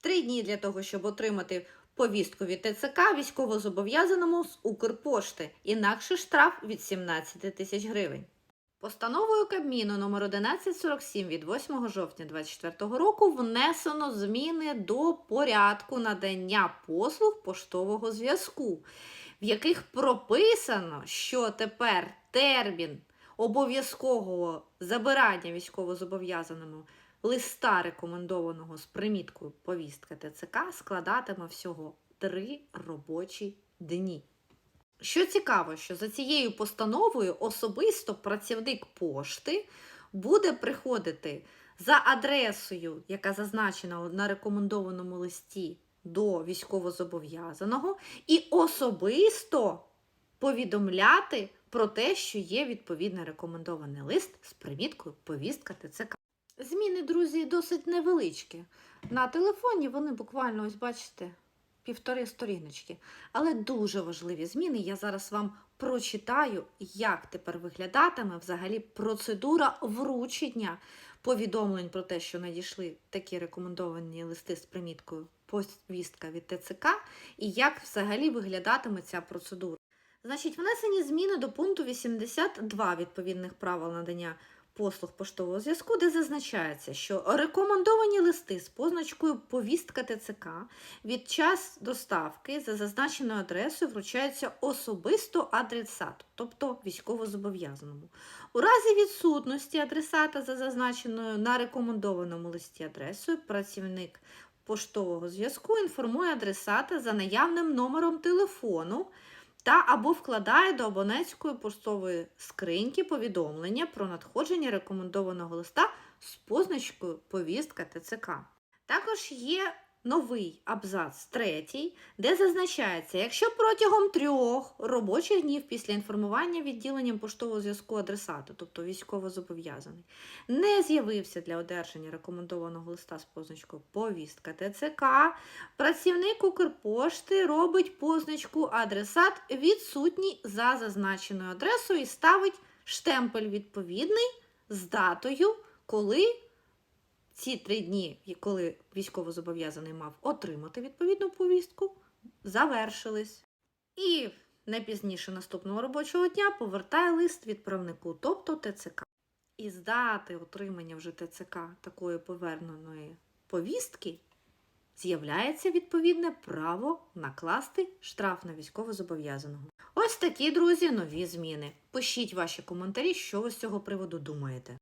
Три дні для того, щоб отримати повістку від ТЦК військовозобов'язаному з Укрпошти, інакше штраф від 17 тисяч гривень. Постановою Кабміну номер 1147 від 8 жовтня 2024 року внесено зміни до порядку надання послуг поштового зв'язку, в яких прописано, що тепер термін обов'язкового забирання військовозобов'язаному листа рекомендованого з приміткою повістка ТЦК складатиме всього три робочі дні. Що цікаво, що за цією постановою особисто працівник пошти буде приходити за адресою, яка зазначена на рекомендованому листі до військовозобов'язаного, і особисто повідомляти про те, що є відповідний рекомендований лист з приміткою повістка ТЦК. Зміни, друзі, досить невеличкі. На телефоні вони буквально, ось бачите, півтори сторіночки. Але дуже важливі зміни. Я зараз вам прочитаю, як тепер виглядатиме взагалі процедура вручення повідомлень про те, що надійшли такі рекомендовані листи з приміткою повістка від ТЦК, і як взагалі виглядатиме ця процедура. Значить, внесені зміни до пункту 82 відповідних правил надання послуг поштового зв'язку, де зазначається, що рекомендовані листи з позначкою повістка ТЦК від час доставки за зазначеною адресою вручаються особисто адресату, тобто військовозобов'язаному. У разі відсутності адресата за зазначеною на рекомендованому листі адресою, працівник поштового зв'язку інформує адресата за наявним номером телефону та або вкладає до абонентської поштової скриньки повідомлення про надходження рекомендованого листа з позначкою повістка ТЦК. Також є новий абзац третій, де зазначається, якщо протягом трьох робочих днів після інформування відділенням поштового зв'язку адресату, тобто військовозобов'язаний, не з'явився для одержання рекомендованого листа з позначкою повістка ТЦК, працівник Укрпошти робить позначку адресат відсутній за зазначеною адресою і ставить штемпель відповідний з датою, коли ці три дні, коли військовозобов'язаний мав отримати відповідну повістку, завершились. І не пізніше наступного робочого дня повертає лист відправнику, тобто ТЦК. І з дати отримання вже ТЦК такої поверненої повістки з'являється відповідне право накласти штраф на військовозобов'язаного. Ось такі, друзі, нові зміни. Пишіть ваші коментарі, що ви з цього приводу думаєте.